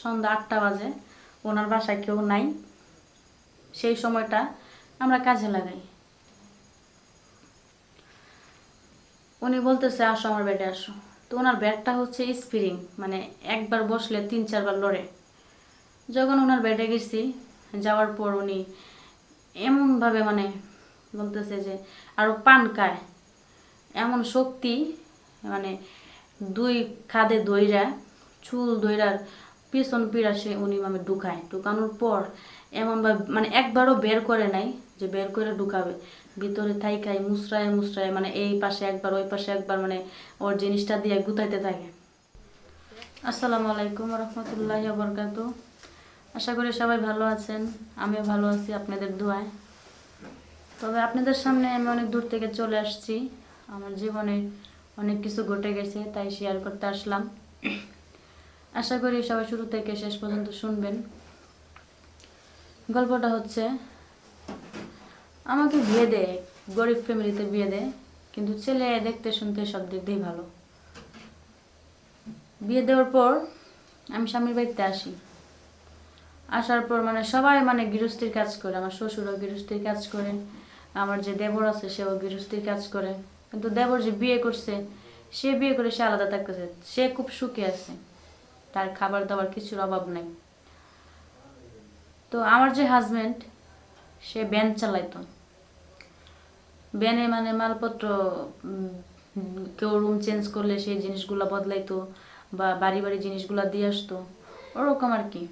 সন্ধ্যা আটটা বাজে, ওনার বাসায় কেউ নাই। সেই সময়টা আমরা কাজে লাগাই। উনি বলতেছে, আসো আমার বেডে আসো। তো ওনার ব্যাগটা হচ্ছে স্প্রিং মানে একবার বসলে তিন, চারবার লড়ে। যখন ওনার বেডে গেছি, যাওয়ার পর উনি এমনভাবে মানে বলতেছে যে আরও পান খায়। এমন শক্তি মানে দুই খাদে দইরা, চুল দইরার পিছন পিড়া সে উনি মানে ঢুকায়। ঢুকানোর পর এমনভাবে মানে একবারও বের করে নাই যে বের করে ঢুকাবে। ভিতরে থাইকায় মুসরায় মুসরায় মানে এই পাশে একবার, ওই পাশে একবার মানে ওর জিনিসটা দিয়ে গুতাইতে থাকে। আসসালামু আলাইকুম রহমতুল্লাহ বরকাত আশা করি সবাই ভালো আছেন, আমিও ভালো আছি আপনাদের দোয়ায়। তবে আপনাদের সামনে আমি অনেক দূর থেকে চলে আসছি। আমার জীবনে অনেক কিছু ঘটে গেছে, তাই শেয়ার করতে আসলাম। আশা করি সবাই শুরু থেকে শেষ পর্যন্ত শুনবেন। গল্পটা হচ্ছে, আমাকে বিয়ে দেয় গরিব ফ্যামিলিতে বিয়ে দেয় কিন্তু ছেলে দেখতে শুনতে সব দিক দিয়েই ভালো। বিয়ে দেওয়ার পর আমি স্বামীর বাড়িতে আসি। আসার পর মানে সবাই মানে গৃহস্থির কাজ করে, আমার শ্বশুরও গৃহস্থির কাজ করে, আমার যে দেবর আছে সেও গৃহস্থির কাজ করে। কিন্তু দেবর যে বিয়ে করছে, সে বিয়ে করে সে আলাদা থাকতেছে, সে খুব সুখে আছে। তার খাবার দাবার কিছুর অভাব নেই। তো আমার যে হাজবেন্ড সে ব্যান চালাইতো। ব্যানে মানে মালপত্র কেউ রুম চেঞ্জ করলে সেই জিনিসগুলো বদলাইতো বা বাড়ি বাড়ি জিনিসগুলো দিয়ে আসতো। ওরকম আর কি।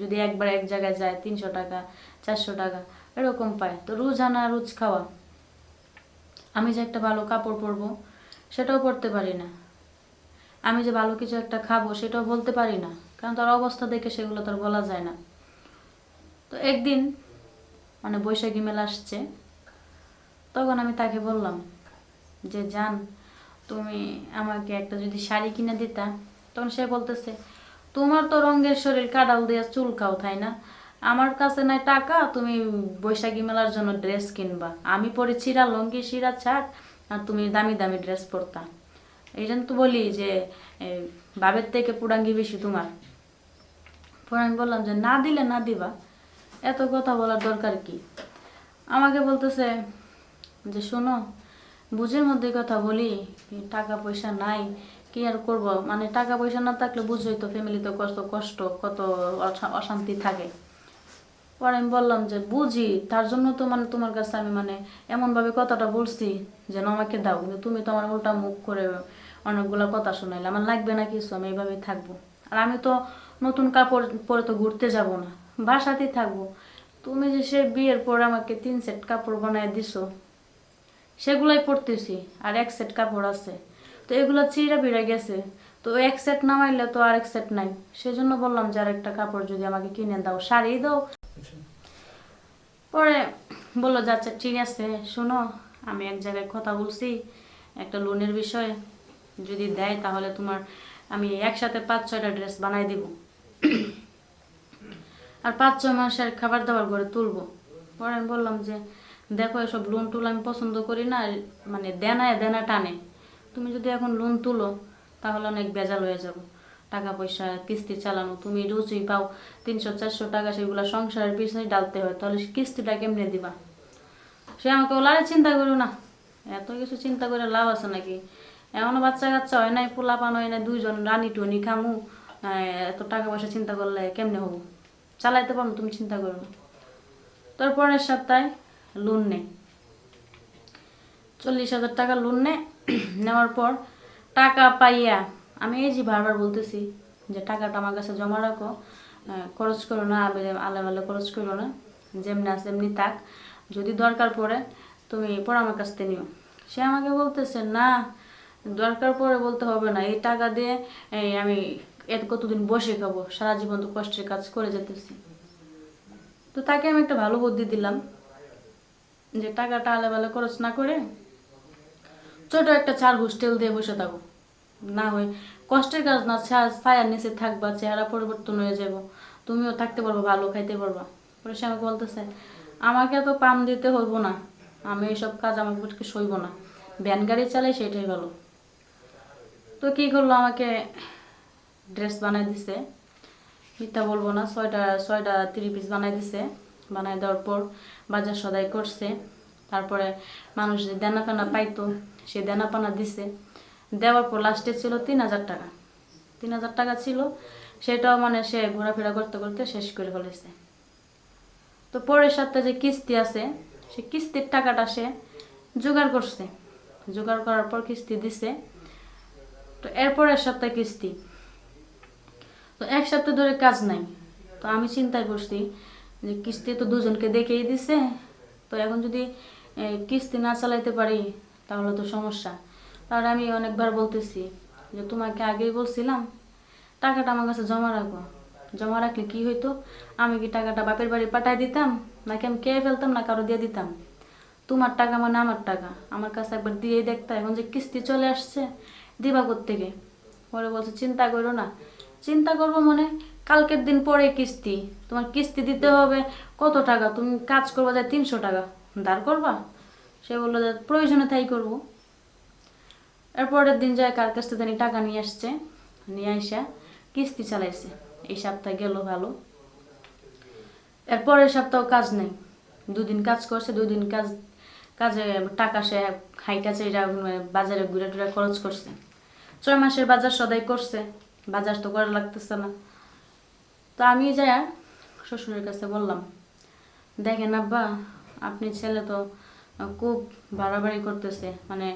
যদি একবার এক জায়গায় যায়, তিনশো টাকা, চারশো টাকা, এরকম পায়। তো রোজ আনা, রোজ খাওয়া। আমি যে একটা ভালো কাপড় পরবো, সেটাও পরতে পারি না। আমি যে ভালো কিছু একটা খাব সেটাও বলতে পারি না। কারণ তার অবস্থা দেখে সেগুলো তার বলা যায় না। তো একদিন মানে বৈশাখী মেলা আসছে, তখন আমি তাকে বললাম যে যান তুমি আমাকে একটা যদি শাড়ি কিনে দিতা? তখন সে বলতেছে, তোমার তো রঙের শরীর কাডাল দিয়ে চুল খাও, তাই না? আমার কাছে নাই টাকা, তুমি বৈশাখী মেলার জন্য ড্রেস কিনবা। আমি পরে চিরা লঙ্গি, শিরা, ছাট, আর তুমি দামি দামি ড্রেস পরতা। এই জন্য তো বলি যে বাবের থেকে পুরাঙ্গি বেশি তোমার। পরে আমি বললাম যে, না দিলে না দিবা, এত কথা বলার দরকার কি? আমাকে বলতেছে যে, শোনো, বুঝের মধ্যে কথা বলি টাকা পয়সা নাই, কি আর করব? মানে টাকা পয়সা না থাকলে বুঝোই তো, ফ্যামিলিতে কত কষ্ট, কত অশান্তি থাকে। পরে আমি বললাম যে, বুঝি, তার জন্য তো মানে তোমার কাছে আমি মানে এমনভাবে কথাটা বলছি, যেন আমাকে দাও, কিন্তু তুমি তো আমার উল্টা মুখ করে অনেকগুলো কথা শোনাইলে। আমার লাগবে না কিছু আমি এইভাবে থাকব। আর আমি তো নতুন কাপড় পরে তো ঘুরতে যাব না বাসাতেই থাকব। তুমি যে সে বিয়ের পর আমাকে তিন সেট কাপড় বানায় দিছো সেগুলাই পরতেছি আর এক সেট কাপড় আছে। তো এগুলো চিরা বিড়ে গেছে তো এক সেট নামাইলে তো আর এক সেট নাই। সেজন্য বললাম যে আর একটা কাপড় যদি আমাকে কিনে দাও শাড়ি দাও। পরে বলল যে আচ্ছা ঠিক আছে শোনো আমি এক জায়গায় কথা বলছি একটা লোনের বিষয়ে। যদি দেয় তাহলে তোমার আমি একসাথে পাঁচ, ছয়টা ড্রেস বানাই দিব। আর পাঁচ, ছয় মাসের খাবার দাবার করে তুলবো। পরে আমি বললাম যে, দেখো এসব লোন টুল আমি পছন্দ করি না মানে দেনায় দেনা টানে। তুমি যদি এখন লোন তুলো, তাহলে অনেক বেজাল হয়ে যাব। টাকা পয়সা, কিস্তি চালানো, তুমি রুচি পাও, তিনশো, চারশো টাকা সেগুলো সংসারের পিছনে ডালতে হয়, তাহলে কিস্তিটা কেমনে দিবা? সে আমাকে বলে, আরে, চিন্তা করো না। এত কিছু চিন্তা করে লাভ আছে নাকি? এমন বাচ্চা কাচ্চা হয় নাই পোলা পান হয় নাই, দুইজন রানি টুনি খামু। এত টাকা পয়সা চিন্তা করলে কেমনে হব? চালাইতে পারব, তুমি চিন্তা করো না। তারপরের সপ্তাহে লোন নেই চল্লিশ হাজার টাকা লোন নেওয়ার পর টাকা পাইয়া, আমি এই যে বারবার বলতেছি যে টাকাটা আমার কাছে জমা রাখো খরচ করো না, আলে আলে খরচ করো না, যেমনি আছে এমনি থাক। যদি দরকার পড়ে, তুমি পর আমার কাছ থেকে নিও। সে আমাকে বলতেছে, না দরকার পড়ে বলতে হবে না। এই টাকা দিয়ে আমি এত কতদিন বসে খাব? সারা জীবন তো কষ্টের কাজ করে যেতেছি। তো তাকে আমি একটা ভালো বুদ্ধি দিলাম যে টাকাটা আলাবেলা খরচ না করে ছোট একটা চার হোস্টেল দিয়ে বসে থাকো। না হয় কষ্টের কাজ না ছায়ার নিচে থাকবা, চেহারা পরিবর্তন হয়ে যাব। তুমিও থাকতে পারব, ভালো খাইতে পারবা। পরে সে আমাকে বলতেছে, আমাকে তো পাম দিতে হইব না। আমি এইসব কাজ আমাকে সইব না। ভ্যান গাড়ি চালাই সেটাই ভালো। তো কি করল? আমাকে ড্রেস বানাই দিছে। মিথ্যা বলব না, ছয়টা ছয়টা থ্রি পিস বানাই দিছে। বানাই দেওয়ার পর বাজার সদাই করছে। তারপরে মানুষ যে দেনা পানা পাইতো, সে দেনা পানা দিছে। দেওয়ার পর লাস্টে ছিল তিন হাজার টাকা। তিন হাজার টাকা ছিল। সেটাও মানে সে ঘোরাফেরা করতে করতে শেষ করে ফেলেছে। তো পরের সপ্তাহে যে কিস্তি আছে, সে কিস্তির টাকাটা সে জোগাড় করছে। জোগাড় করার পর কিস্তি দিছে। তো এরপরের সপ্তাহে কিস্তি। তো এক সপ্তাহ ধরে কাজ নাই। তো আমি চিন্তা করছি যে কিস্তি তো দুজনকে দেখেই দিছে। তো এখন যদি কিস্তি না চালাইতে পারি, তাহলে তো সমস্যা। তাহলে আমি অনেকবার বলতেছি যে তোমাকে আগেই বলছিলাম, টাকাটা আমার কাছে জমা রাখব জমা রাখলে কি হইতো? আমি কি টাকাটা বাপের বাড়ি পাঠাই দিতাম? নাকি আমি খেয়ে ফেলতাম না কারও দিয়ে দিতাম? তোমার টাকা মানে আমার টাকা। আমার কাছে একবার দিয়ে দেখতে এখন যে কিস্তি চলে আসছে দিবা থেকে পরে বলছে, চিন্তা করো না। চিন্তা করব মানে কালকের দিন পরে কিস্তি। তোমার কিস্তি দিতে হবে কত টাকা? তুমি কাজ করবা যায় তিনশো টাকা। দাঁড় করবা? সে বলল যে, প্রয়োজনে তাই করব। এরপরের দিন যায় কার কাছ থেকে টাকা নিয়ে আসছে। নিয়ে আসা কিস্তি চালাইছে। এই সপ্তাহে গেল ভালো। এরপরের সপ্তাহ কাজ নেই। দুদিন কাজ করছে, দুদিন কাজ কাজে টাকা সে হাইটা চাইরা বাজারে ঘুরে টুরে খরচ করছে। ছয় মাসের বাজার সদাই করছে, বাজার তো করা লাগতেছে না। তো আমি যাই শ্বশুরের কাছে বললাম, দেখেন আব্বা, আপনি ছেলে তো খুব বাড়াবাড়ি করতেছে মানে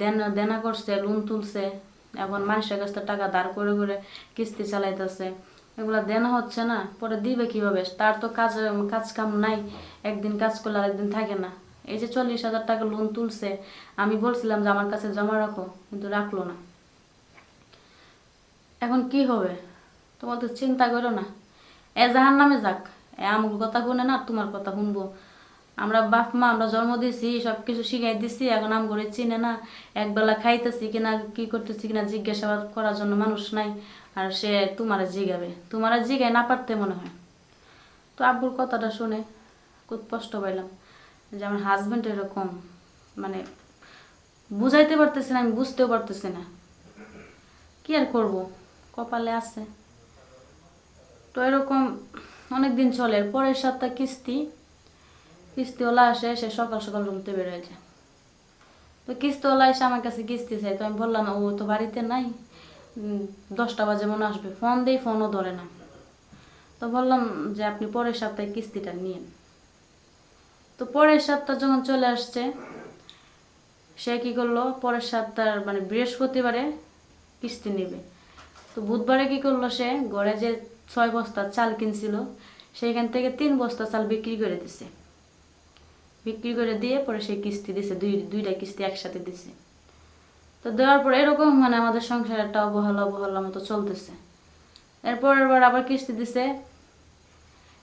দেনা দেনা করছে, লোন তুলছে, এখন মানুষের কাছ থেকে টাকা দাঁড় করে করে কিস্তি চালাইতেছে। এগুলা দেনা হচ্ছে না, পরে দিবে কীভাবে? তার তো কাজ কাজ কাম নাই, একদিন কাজ করলে আরেকদিন থাকে না। এই যে চল্লিশ হাজার টাকা লোন তুলছে, আমি বলছিলাম যে আমার কাছে জমা রাখো, কিন্তু রাখল না। এখন কি হবে? তোমার তো চিন্তা করো না। এ জাহার নামে যাক। এ আমার কথা শুনে না তোমার কথা শুনব। আমরা বাপ, মা, আমরা জন্ম দিয়েছি সব কিছু শিখাই দিছি এখন আম করে চিনে না। একবেলা খাইতেছি কিনা, কি করতেছি কিনা জিজ্ঞাসাবাদ করার জন্য মানুষ নাই। আর সে তোমার জিগাবে। তোমার জিগায় না পারতে মনে হয়। তো আব্বুর কথাটা শুনে খুব কষ্ট পাইলাম যে আমার হাজব্যান্ড এরকম মানে বুঝাইতে পারতেছি না, আমি বুঝতেও পারতেছি না। কি আর করব? কপালে আছে। তো এরকম অনেক দিন চলে পরের সপ্তাহ কিস্তি, কিস্তিওয়ালা আসে সে সকাল সকাল রুমতে বেরোয় তো কিস্তিওয়ালা এসে আমার কাছে কিস্তি চাই তো আমি বললাম, ও তো বাড়িতে নাই দশটা বাজে মনে আসবে। ফোন দেই, ফোনও ধরে না। তো বললাম যে, আপনি পরের সপ্তাহে কিস্তিটা নিন তো পরের সপ্তাহ যখন চলে আসছে, সে কি করল, পরের সপ্তাহ মানে বৃহস্পতিবারে কিস্তি নেবে। তো বুধবারে কি করল সে? ঘরে যে ছয় বস্তা চাল কিনছিল, সেইখান থেকে তিন বস্তা চাল বিক্রি করে দিছে। বিক্রি করে দিয়ে পরে সে কিস্তি দিছে, দুই, দুইটা কিস্তি একসাথে দিছে। তো দেওয়ার পর এরকম মানে আমাদের সংসার একটা অবহেলা অবহেলা মতো চলতেছে। এরপরের বার আবার কিস্তি দিছে।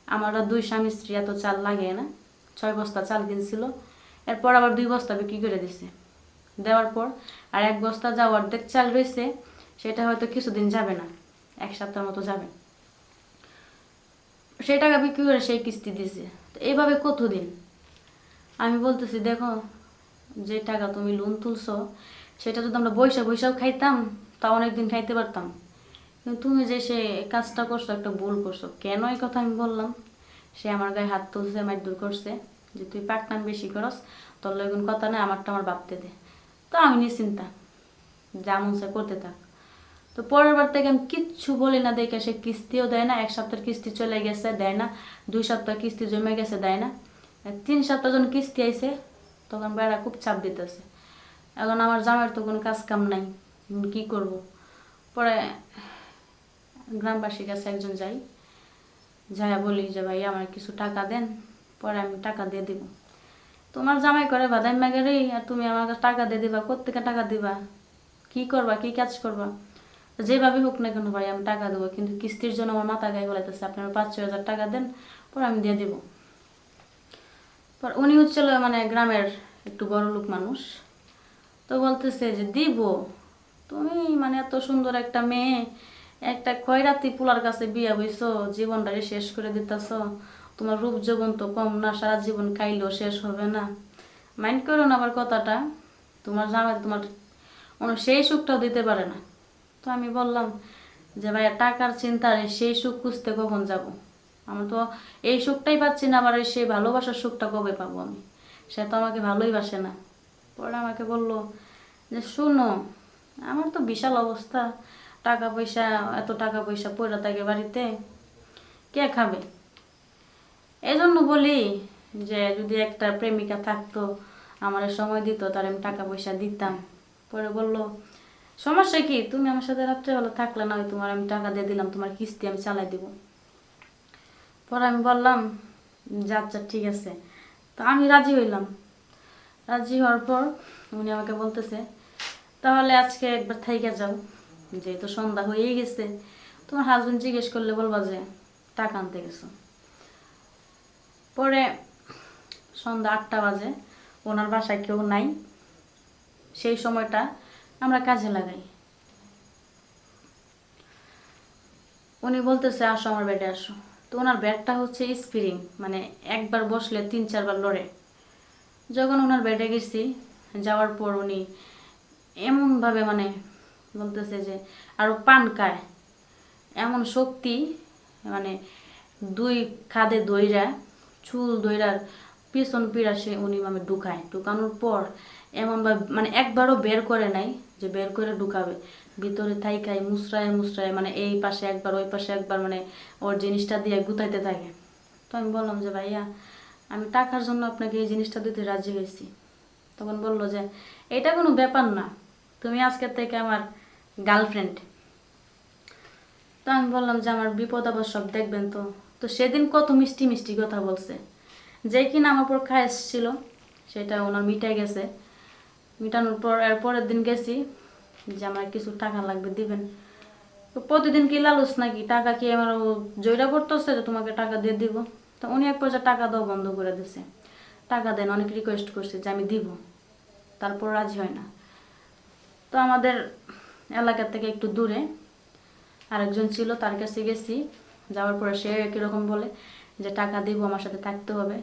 আমার দুই স্বামী স্ত্রী, এত চাল লাগে না। ছয় বস্তা চাল কিনছিল। এরপর আবার দুই বস্তা বিক্রি করে দিছে। দেওয়ার পর আর এক বস্তা যা অর্ধেক চাল রয়েছে সেটা হয়তো কিছুদিন যাবে না, এক সপ্তাহ মতো যাবে। সেই টাকা বিক্রি করে সেই কিস্তি দিছে। তো এইভাবে কতদিন? আমি বলতেছি, দেখো, যে টাকা তুমি লোন তুলছো, সেটা যদি আমরা বৈশা বৈশাও খাইতাম, তা অনেকদিন খাইতে পারতাম। কিন্তু তুমি যে সে কাজটা করছ, একটা ভুল করছ, কেন এই কথা আমি বললাম? সে আমার গায়ে হাত তুলছে মারধর করছে, যে তুই পাকনাম বেশি করস, তোর লগুন কথা নেই, আমারটা আমার ভাবতে দে। তো আমি নিশ্চিন্তা যেমন সে করতে থাক। তো পরের বার থেকে আমি কিচ্ছু বলি না, দেখে সে কিস্তিও দেয় না, এক সপ্তাহের কিস্তি চলে গেছে, দেয় না, দুই সপ্তাহ কিস্তি জমে গেছে, দেয় না। তিন সপ্তাহ যখন কিস্তি আইছে, তখন বেড়া খুব চাপ দিতেছে। এখন আমার জামাইয়ের তো কোনো কাজ কাম নাই কি করব? পরে গ্রামবাসীর কাছে একজন যাই যাই বলি যে, ভাই, আমার কিছু টাকা দেন, পরে আমি টাকা দিয়ে দিব। তোমার জামাই করে বাদাম মাগেরই আর তুমি আমার টাকা দিয়ে দিবা কোথেকে টাকা দিবা? কি করবা? কি কাজ করবা? যেভাবে হোক না কেন ভাই, আমি টাকা দেবো। কিন্তু কিস্তির জন্য আমার মাথা গায়ে বলাইতেছে আপনার পাঁচ, ছয় হাজার টাকা দেন, পরে আমি দিয়ে দিব। পর উনি হচ্ছিল মানে গ্রামের একটু বড় লোক মানুষ। তো বলতেছে যে, দিব। তুমি মানে এত সুন্দর একটা মেয়ে, একটা খয়রাতি পোলার কাছে বিয়া বইছো জীবনটারে শেষ করে দিতেছ। তোমার রূপ যৌবন তো কম না, সারা জীবন খাইলেও শেষ হবে না। মাইন্ড করো না আবার কথাটা। তোমার জামাই তোমার সেই সুখটাও দিতে পারে না। তো আমি বললাম যে, ভাইয়া, টাকার চিন্তার সেই সুখ খুঁজতে কখন যাব? আমি তো এই সুখটাই পাচ্ছি না, আবার সেই ভালোবাসার সুখটা কবে পাবো আমি? সে তো আমাকে ভালোই বাসে না। পরে আমাকে বলল যে, শুনো, আমার তো বিশাল অবস্থা। টাকা পয়সা, এত টাকা পয়সা পড়ে থাকে বাড়িতে। কে খাবে? এই জন্য বলি যে, যদি একটা প্রেমিকা থাকতো, আমার সময় দিত, তার আমি টাকা পয়সা দিতাম। পরে বলল সমস্যা কি? তুমি আমার সাথে রাত্রেবেলা থাকলে না হয় তোমার আমি টাকা দিয়ে দিলাম, তোমার কিস্তি আমি চালাই দিব। পরে আমি বললাম যে আচ্ছা ঠিক আছে। তো আমি রাজি হইলাম। রাজি হওয়ার পর উনি আমাকে বলতেছে, তাহলে আজকে একবার থাইকা যাও। যেহেতু সন্ধ্যা হয়েই গেছে, তোমার হাজবেন্ড জিজ্ঞেস করলে বলবা যে, টাকা আনতে গেছো। পরে সন্ধ্যা আটটা বাজে, ওনার বাসায় কেউ নাই। সেই সময়টা আমরা কাজে লাগাই। উনি বলতেছে, আসো আমার বেডে আসো। তো ওনার ব্যাগটা হচ্ছে স্প্রিং মানে একবার বসলে তিন, চারবার লড়ে। যখন ওনার বেডে গেছি, যাওয়ার পর উনি এমনভাবে মানে বলতেছে যে আরও পান খায়। এমন শক্তি মানে দুই খাদে দইরা, চুল দইরার পিছন পিড়া সে উনি মানে ঢুকায়। ঢুকানোর পর এমনভাবে মানে একবারও বের করে নাই। যে বের করে ঢুকাবে। ভিতরে থাইকায় মুসরায় মুসরায় মানে এই পাশে একবার, ওই পাশে একবার মানে ওর জিনিসটা দিয়ে গুতাইতে থাকে। তো আমি বললাম যে, ভাইয়া, আমি টাকার জন্য আপনাকে এই জিনিসটা দিতে রাজি হয়েছি। তখন বলল যে, এটা কোনো ব্যাপার না। তুমি আজকের থেকে আমার গার্লফ্রেন্ড। তো আমি বললাম যে, আমার বিপদ আবার সব দেখবেন তো। তো সেদিন কত মিষ্টি মিষ্টি কথা বলছে। যে কিনা আমার পর খায় এসেছিল সেটা ওনার মিটাই গেছে। মিটানোর পর, এর পরের দিন গেছি, যে আমার কিছু টাকা লাগবে, দিবেন। প্রতিদিন কি লালুস নাকি? টাকা কি আমার জয়রা পড়তেছে যে তোমাকে টাকা দিয়ে দিব? তো উনি এক পয়সা টাকা দেওয়া বন্ধ করে দিছে। টাকা দেন, অনেক রিকোয়েস্ট করছে যে আমি দিব। তারপর রাজি হয় না। তো আমাদের এলাকা থেকে একটু দূরে আরেকজন ছিল, তার কাছে গেছি। যাওয়ার পরে সে কীরকম বলে যে, টাকা দিব, আমার সাথে থাকতে হবে।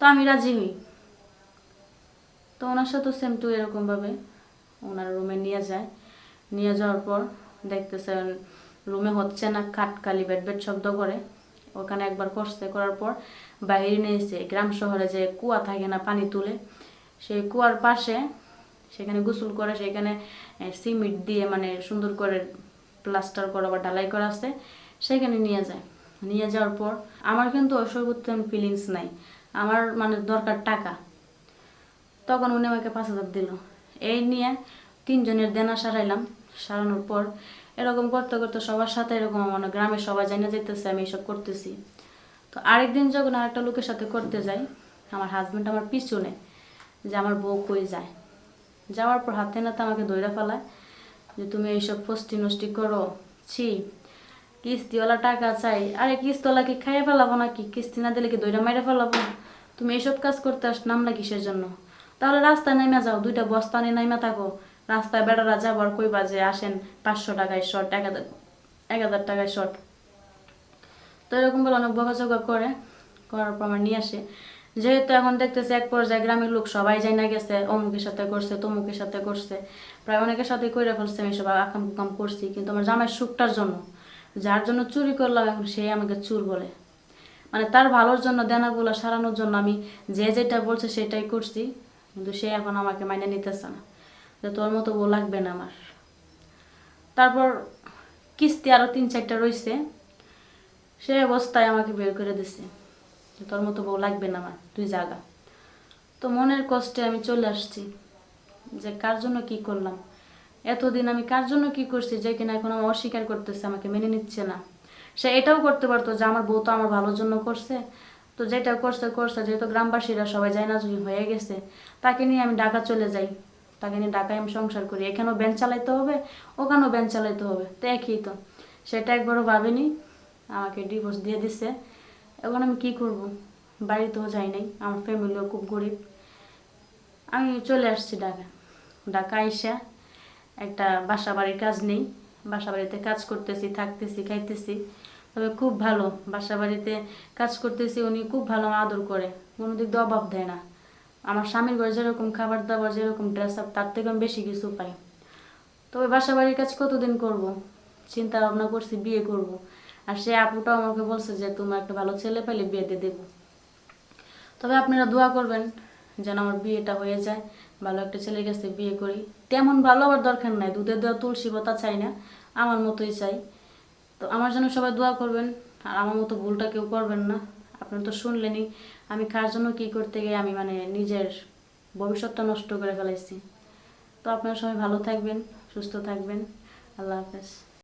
তো আমি রাজি হই। তো ওনার সাথেও সেম টু এরকমভাবে। ওনার রুমে নিয়ে যায়। নিয়ে যাওয়ার পর দেখতেছে রুমে হচ্ছে না খাটকালি বেড বেড শব্দ করে। ওখানে একবার করছে, করার পর বাইরে নিয়েছে গ্রাম শহরে যে কুয়া থাকে না পানি তুলে, সেই কুয়ার পাশে সেখানে গোসল করে, সেখানে সিমেন্ট দিয়ে মানে সুন্দর করে প্লাস্টার করা বা ঢালাই করা আছে, সেখানে নিয়ে যায়। নিয়ে যাওয়ার পর আমার কিন্তু অসর্বোত্তম ফিলিংস নাই। আমার মানে দরকার টাকা। তখন উনি আমাকে পাঁচ হাজার দিল। এই নিয়ে তিনজনের দেনা সারাইলাম। সারানোর পর এরকম করতে করতে সবার সাথে এরকম মানে গ্রামের সবাই জানা যেতেছে আমি এসব করতেছি। তো আরেকদিন যখন আরেকটা লোকের সাথে করতে যাই, আমার হাজব্যান্ড আমার পিছনে যে আমার বউ কই যায়। যাওয়ার পর হাতে নাতে আমাকে দইরা ফেলায় যে, তুমি এইসব ফষ্টি নষ্টি করো। ছি, কিস্তিওয়ালা টাকা চাই। আরে কিস্তিওয়ালা কি খাইয়ে ফেলাবো নাকি? কিস্তি না দিলে কি দইটা মাইরে ফেলাবো? তুমি এইসব কাজ করতে আস নামলা কিসের জন্য তাহলে রাস্তায় নেমে যাও, দুইটা বস্তা নিয়ে নেমে থাকো। রাস্তায় বেড়ারা যাবার কই বাজে আসেন পাঁচশো টাকায় শর্ট এক হাজার এক হাজার টাকায় শর্ট তো এরকম বলে অনেক বকাঝকা করে, করার পর আমার নিয়ে আসে। যেহেতু এখন দেখতেছে এক পর্যায়ে গ্রামের লোক সবাই যাই না গেছে, অমুকের সাথে করছে, তমুকের সাথে করছে। প্রায় অনেকের সাথে করে ফেলছে, আমি সব আকাম কুকাম করছি। কিন্তু আমার জামাই সুখটার জন্য, যার জন্য চুরি করলাম, এখন সে আমাকে চুর বলে। মানে তার ভালোর জন্য, দেনাগুলো সারানোর জন্য আমি যে যেটা বলছে সেটাই করছি। কিন্তু সে এখন আমাকে মাইনে নিতেছে না। যে তোর মতো বউ লাগবে না আমার। তারপর কিস্তি আরও তিন চারটা রয়েছে সে অবস্থায় আমাকে বের করে দিছে। যে তোর মতো বউ লাগবে না আমার, তুই জাগা। তো মনের কষ্টে আমি চলে আসছি। যে কার জন্য কি করলাম? এতদিন আমি কার জন্য কি করছি যে কিনা এখন আমার অস্বীকার করতেছে, আমাকে মেনে নিচ্ছে না। সে এটাও করতে পারতো যে আমার বউ তো আমার ভালোর জন্য করছে। তো যেটা করছে করছে। যেহেতু গ্রামবাসীরা সবাই যদি হয়ে গেছে, তাকে নিয়ে আমি ঢাকা চলে যাই। তাকে নিয়ে ঢাকায় আমি সংসার করি। এখানেও ব্যাংক চালাইতে হবে, ওখানেও ব্যাংক চালাইতে হবে। তো একই তো। সেটা একবারও ভাবেনি। আমাকে ডিভোর্স দিয়ে দিছে। এখন আমি কি করব? বাড়িতেও যাই নাই। আমার ফ্যামিলিও খুব গরিব। আমি চলে আসছি ঢাকা। ঢাকা আইসা একটা বাসা বাড়ির কাজ নেই। বাসা বাড়িতে কাজ করতেছি, থাকতেছি, খাইতেছি। তবে খুব ভালো। বাসা বাড়িতে কাজ করতেছি, উনি খুব ভালো আদর করে। কোনো দিক দিয়ে অভাব দেয় না। আমার স্বামীর ঘরে যেরকম খাবার দাবার, যেরকম ড্রেস আপ তার থেকে আমি বেশি কিছু পাই। তবে বাসা বাড়ির কাজ কতদিন করব? চিন্তা ভাবনা করছি, বিয়ে করব। আর সে আপুটাও আমাকে বলছে যে, তোমার একটা ভালো ছেলে পেলে বিয়ে দিয়ে দেবো। তবে আপনারা দোয়া করবেন যেন আমার বিয়েটা হয়ে যায়। ভালো একটা ছেলের কাছে বিয়ে করি। তেমন ভালো আবার দরকার নাই। দুধের দেওয়া তুলসী পাতা চাই না। আমার মতোই চাই। তো আমার জন্য সবাই দোয়া করবেন, আর আমার মতো ভুলটা কেউ করবেন না। আপনারা তো শুনলেনি আমি কার জন্য কি করতে গিয়ে আমি মানে নিজের ভবিষ্যৎটা নষ্ট করে ফেলাইছি। তো আপনারা সবাই ভালো থাকবেন, সুস্থ থাকবেন। আল্লাহ হাফেজ।